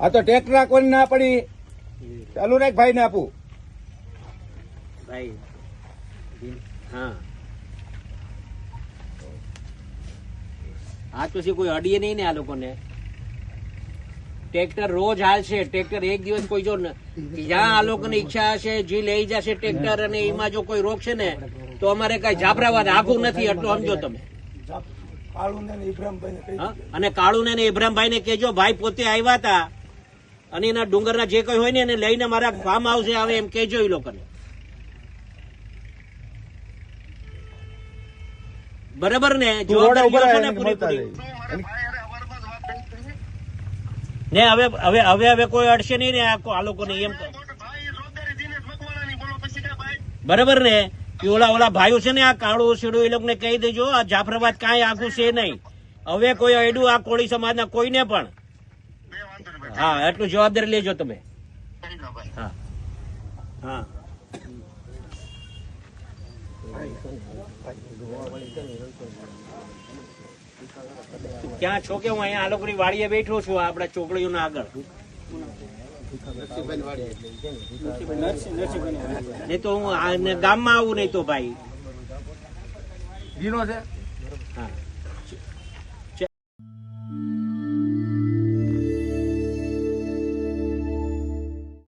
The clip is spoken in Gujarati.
આ તો ટેક રાખવાની ના પડી. ચાલુ રાખ ભાઈ ને આપું. ભાઈ હા. આ પછી કોઈ અડીએ નહીં ને આ લોકોને. ટ્રેક્ટર રોજ હાલશે. ટ્રેક્ટર એક દિવસ કોઈ જો ન- જ્યાં આ લોકોની ઈચ્છા હશે જે લઈ જશે ટ્રેક્ટર અને એમાં જો કોઈ રોકશે ને તો અમારે કઈ જાબરાવાદ આખું નથી. એટલું સમજો તમે. અને કાળુને ને ઇબ્રામભાઈ ને કેજો ભાઈ પોતે આવ્યા હતા અને એના ડુંગરના જે કઈ હોય ને એને લઈને મારા ફાર્મ હાઉસે આવે એમ કેજો એ લોકોને. બરાબર ને? ને હવે હવે હવે હવે કોઈ અડશે નહીં ને આ લોકો લોકોને એમ બરાબર ને? કે ઓલા ઓલા ભાઈઓ છે ને આ કાળું સીડું એ લોકોને કહી દેજો આ જાફરાબાદ કાંઈ આખું છે નહીં. હવે કોઈ અડ્યું આ કોળી સમાજના કોઈને પણ. હા એટલું જવાબદારી લેજો તમે. હા. હા. ક્યાં છો કે હું અહીંયા આલોકની વાડીએ બેઠો છું આપણા ચોકડીઓના આગળ. નહીં તો હું ગામમાં આવું નહીં તો ભાઈ. છે? હા.